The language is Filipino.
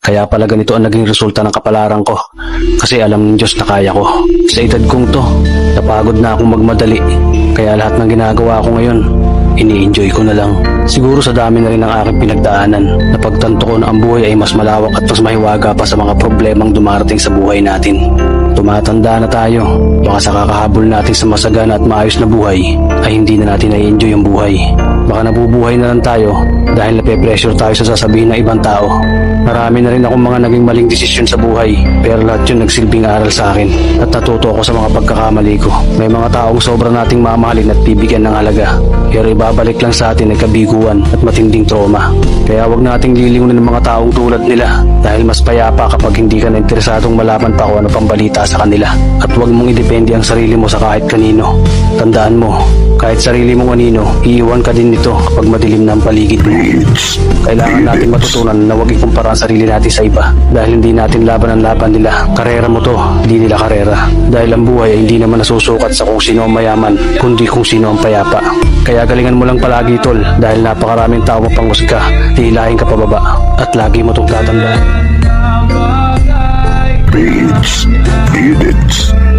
Kaya pala ganito ang naging resulta ng kapalaran ko. Kasi alam ng Diyos na kaya ko. Sa edad kong to, napagod na akong magmadali. Kaya lahat ng ginagawa ko ngayon, ini-enjoy ko na lang. Siguro sa dami na rin ng aking pinagdaanan, napagtanto ko na ang buhay ay mas malawak at mas mahiwaga pa sa mga problemang dumarating sa buhay natin. Tumatanda na tayo, baka sa kakahabol natin sa masagana at maayos na buhay, ay hindi na natin na-enjoy ang buhay. Baka nabubuhay na lang tayo dahil nape-pressure tayo sa sasabihin ng ibang tao. Marami na rin akong mga naging maling desisyon sa buhay, pero lahat yun nagsilbing aral sa akin at natuto ako sa mga pagkakamali ko. May mga taong sobra nating mamahalin at bibigyan ng halaga, pero ibabalik lang sa atin ay kabiguan at matinding trauma. Kaya wag nating lilingunin ng mga taong tulad nila dahil mas payapa kapag hindi ka na interesadong malaman pa kung ano pang balita sa kanila. At wag mong idepende ang sarili mo sa kahit kanino. Tandaan mo, kahit sarili mong anino, iiwan ka din nito kapag madilim na ang paligid mo. Kailangan natin matutunan na huwag ikumpara ang sarili natin sa iba dahil hindi natin laban ang laban nila. Karera mo to, hindi nila karera. Dahil ang buhay ay hindi naman nasusukat sa kung sino ang mayaman, kundi kung sino ang payapa. Kaya galingan mo lang palagi tol dahil napakaraming tao mapanghusga, hihilahin ka pababa at lagi mo itong tatandaan. Beads. Beads.